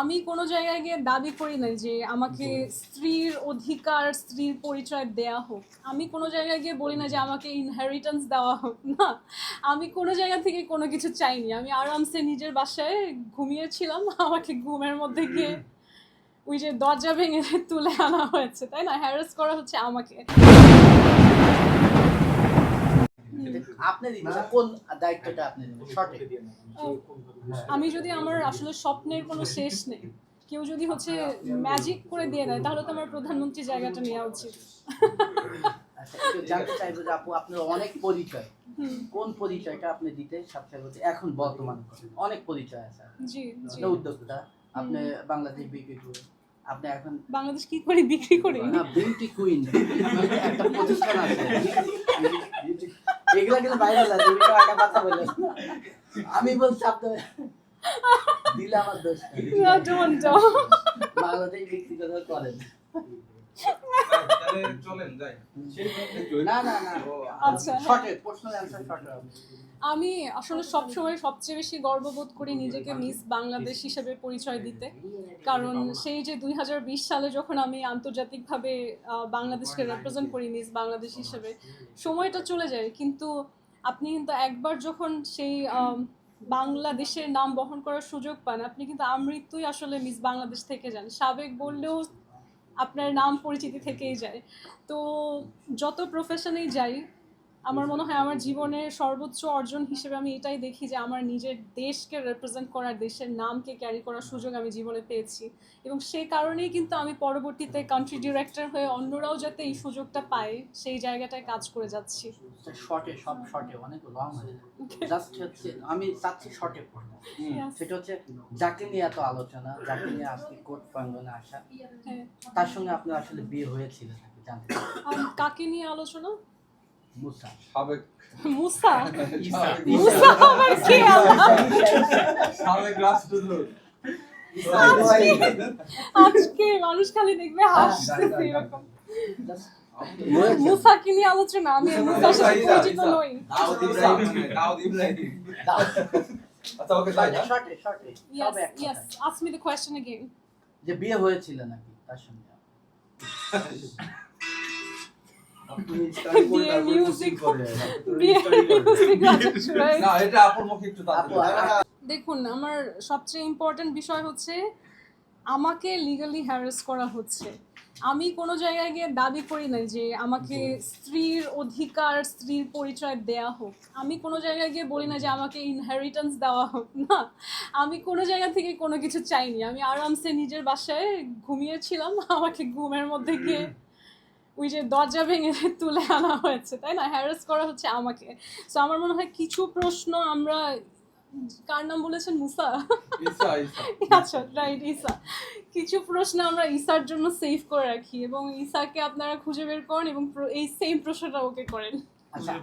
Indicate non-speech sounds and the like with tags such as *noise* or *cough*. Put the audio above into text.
আমি কোনো জায়গায় গিয়ে দাবি করি না যে আমাকে স্ত্রীর অধিকার স্ত্রীর পরিচয় দেয়া হোক। আমি কোনো জায়গায় গিয়ে বলি না যে আমাকে ইনহেরিটেন্স দেওয়া হোক না। আমি কোনো জায়গা থেকে কোনো কিছু চাইনি। আমি আরামসে নিজের বাসায় ঘুমিয়েছিলাম আমাকে ঘুমের মধ্যে গিয়ে ওই যে দরজা ভেঙে তুলে আনা হয়েছে তাই না? হ্যারাস করা হচ্ছে আমাকে। কোন দায়িত্বটা আপনি নেবেন? শর্টে আমি যদি আমার আসলে স্বপ্নের কোনো শেষ নেই কেউ যদি হচ্ছে ম্যাজিক করে দিয়ে দেয় তাহলে তো আমার প্রধানমন্ত্রী জায়গাটা নেওয়া উচিত। আচ্ছা জানতে চাইব যে আপু আপনার অনেক পরিচয়। কোন পরিচয়টা আপনি দিতে সবচেয়ে বলতে এখন বর্তমানে অনেক পরিচয় আছে জি উদ্যোক্তা আপনি বাংলাদেশ বিক্রি করে আপনি এখন বাংলাদেশ কি করে বিক্রি করি? না বিউটি কুইন একটা প্রতিষ্ঠান আছে। *laughs* এগুলা কিন্তু ভাইরাল আছে তো একটা কথা বললে আমি বলছি আপনি দিলে আমার দোষ। না, don't, don't. বাংলাদেশ বিক্রি করে করেন চলেন যাই না না না আচ্ছা। শর্টে প্রশ্নের অ্যানসার শর্টে আমি আসলে সব সময় সবচেয়ে বেশি গর্ববোধ করি নিজেকে মিস বাংলাদেশ হিসেবে পরিচয় দিতে। কারণ সেই যে দুই হাজার বিশ সালে যখন আমি আন্তর্জাতিকভাবে বাংলাদেশকে রেপ্রেজেন্ট করি মিস বাংলাদেশ হিসেবে সময়টা চলে যায়। কিন্তু আপনি কিন্তু একবার যখন সেই বাংলাদেশের নাম বহন করার সুযোগ পান আপনি কিন্তু আমৃত্যুই আসলে মিস বাংলাদেশ থেকে যান। সাবেক বললেও আপনার নাম পরিচিতি থেকেই যায়। তো যত প্রফেশনেই যাই আমার মনে হয় আমার জীবনের সর্বোচ্চ অর্জন হিসেবে আমি এটাই দেখি যে আমার নিজের দেশকে রিপ্রেজেন্ট করার দেশের নামকে ক্যারি করার সুযোগ আমি জীবনে পেয়েছি। এবং সেই কারণেই কিন্তু আমি পরবর্তীতে কান্ট্রি ডিরেক্টর হয়ে অন্যরাও যাতে এই সুযোগটা পায় সেই জায়গাটায় কাজ করে যাচ্ছি। শর্টে সব শর্টে অনেক লং হয়ে জাস্ট হচ্ছে আমি চাচ্ছি শর্টে পড়ব সেটা হচ্ছে যাকে নিয়ে এত আলোচনা যাকে নিয়ে আজকে কোর্ট প্রাঙ্গনে আসা হ্যাঁ। তার সঙ্গে আপনার আসলে বিয়ে হয়েছিল জানতে কাকে নিয়ে আলোচনা? মুসা সাবেক মুসা মুসা আবার কে আবার? সাবেক রাষ্ট্রদূত। আজকে মানুষ খালি দেখবে হাসতেছে এরকম। Just মুসাকে নিয়ে আলোচনা? আমি মুসার সাথে পরিচিত নই। দাউদ ইব্রাহিম দাউদ ইব্রাহিম। আচ্ছা ওকে হ্যাঁ? শর্টে শর্টে. যে বিয়ে হয়েছিল নাকি? তার সঙ্গে। *laughs* *laughs* না এটা আপুর মুখে একটু দেখুন। আমার সবচেয়ে ইম্পর্টেন্ট বিষয় হচ্ছে আমাকে লিগালি হ্যারাস করা হচ্ছে। আমি কোনো জায়গায় গিয়ে দাবি করি না যে আমাকে স্ত্রীর অধিকার স্ত্রীর পরিচয় দেয়া হোক। আমি কোনো জায়গায় গিয়ে বলি না যে আমাকে ইনহেরিটেন্স দেওয়া হোক না। আমি কোনো জায়গা থেকে কোনো কিছু চাইনি। আমি আরামসে নিজের বাসায় ঘুমিয়েছিলাম আমাকে ঘুমের মধ্যে গিয়ে ওই যে দরজা ভেঙে *laughs* তুলে আনা হয়েছে তাই না? হ্যারাস করা হচ্ছে আমাকে। সো আমার মনে হয় কিছু প্রশ্ন আমরা কার নাম বলেছেন? মুসা ইসা ইসা *laughs* আচ্ছা রাইট ঈসা। কিছু প্রশ্ন আমরা ঈসার জন্য সেভ করে রাখি এবং ঈসাকে আপনারা খুঁজে বের করেন এবং এই সেম প্রশ্নটা ওকে করেন। আচ্ছা।